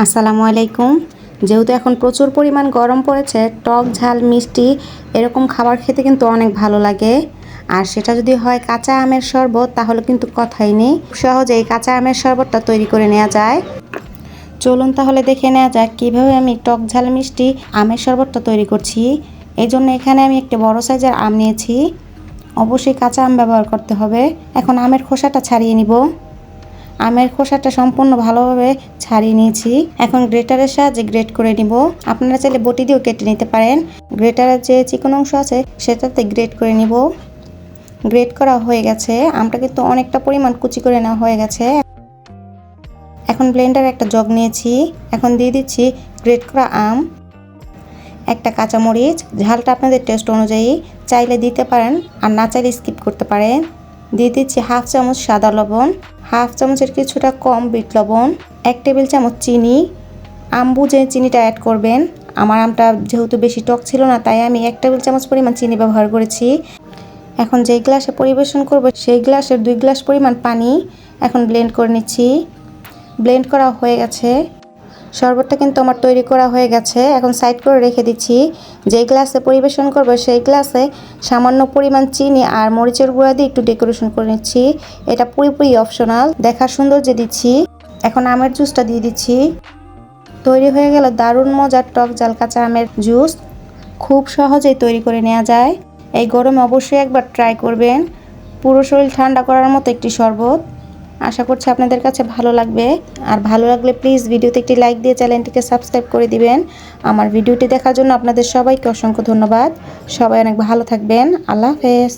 আসসালামু আলাইকুম। যেহেতু এখন প্রচুর পরিমাণ গরম পড়েছে, টক ঝাল, মিষ্টি এরকম খাবার খেতে কিন্তু অনেক ভালো লাগে। আর সেটা যদি হয় কাঁচা আমের শরবত, তাহলে কিন্তু কথাই নেই। সহজে এই কাঁচা আমের শরবতটা তৈরি করে নেওয়া যায়। চলুন তাহলে দেখে নেওয়া যাক কীভাবে আমি টক ঝাল, মিষ্টি আমের শরবতটা তৈরি করছি। এই জন্য এখানে আমি একটি বড় সাইজের আম নিয়েছি। অবশ্যই কাঁচা আম ব্যবহার করতে হবে। এখন আমের খোসাটা ছাড়িয়ে নিব। আমের খোসাটা সম্পূর্ণ ভালোভাবে ছাড়িয়ে নিয়েছি। এখন গ্রেটারের সাহায্যে গ্রেট করে নিব। আপনারা চাইলে বটি দিয়েও কেটে নিতে পারেন। গ্রেটারের যে চিকন অংশ আছে, সেটাতে গ্রেট করে নিব। গ্রেট করা হয়ে গেছে। আমটা কিন্তু অনেকটা পরিমাণ কুচি করে নেওয়া হয়ে গেছে। এখন ব্লেন্ডার একটা জগ নিয়েছি। এখন দিয়ে দিচ্ছি গ্রেট করা আম। একটা কাঁচামরিচ। ঝালটা আপনাদের টেস্ট অনুযায়ী চাইলে দিতে পারেন, আর না চাইলে স্কিপ করতে পারেন। দিয়ে দিচ্ছি হাফ চামচ সাদা লবণ। হাফ চামচের কিছুটা কম বিট লবণ, এক টেবিল চামচ চিনি। আম্বু যে চিনিটা অ্যাড করবেন, আমার আমটা যেহেতু বেশি টক ছিল না, তাই আমি এক টেবিল চামচ পরিমাণ চিনি ব্যবহার করেছি। এখন যেই গ্লাসে পরিবেশন করব, সেই গ্লাসের দুই গ্লাস পরিমাণ পানি এখন ব্লেন্ড করে নিচ্ছি। ব্লেন্ড করা হয়ে গেছে। শরবতটা কিন্তু আমার তৈরি করা হয়ে গেছে। এখন সাইড করে রেখে দিচ্ছি। যেই গ্লাসে পরিবেশন করব, সেই গ্লাসে সামান্য পরিমাণ চিনি আর মরিচের গুঁড়া দিয়ে একটু ডেকোরেশন করে নিচ্ছি। এটা পুরোপুরি অপশনাল দেখার সৌন্দর্যে দিচ্ছি। এখন আমের জুসটা দিয়ে দিচ্ছি। তৈরি হয়ে গেল দারুণ মজার টক জাল কাঁচা আমের জুস খুব সহজেই তৈরি করে নেওয়া যায়। এই গরমে অবশ্যই একবার ট্রাই করবেন। পুরো শরীর ঠান্ডা করার মতো একটি শরবত। আশা করছি আপনাদের কাছে ভালো লাগবে। আর ভালো লাগলে প্লিজ ভিডিওতে একটি লাইক দিয়ে চ্যানেলটিকে সাবস্ক্রাইব করে দিবেন। আমার ভিডিওটি দেখার জন্য আপনাদের সবাইকে অসংখ্য ধন্যবাদ। সবাই অনেক ভালো থাকবেন। আল্লাহ হাফেজ।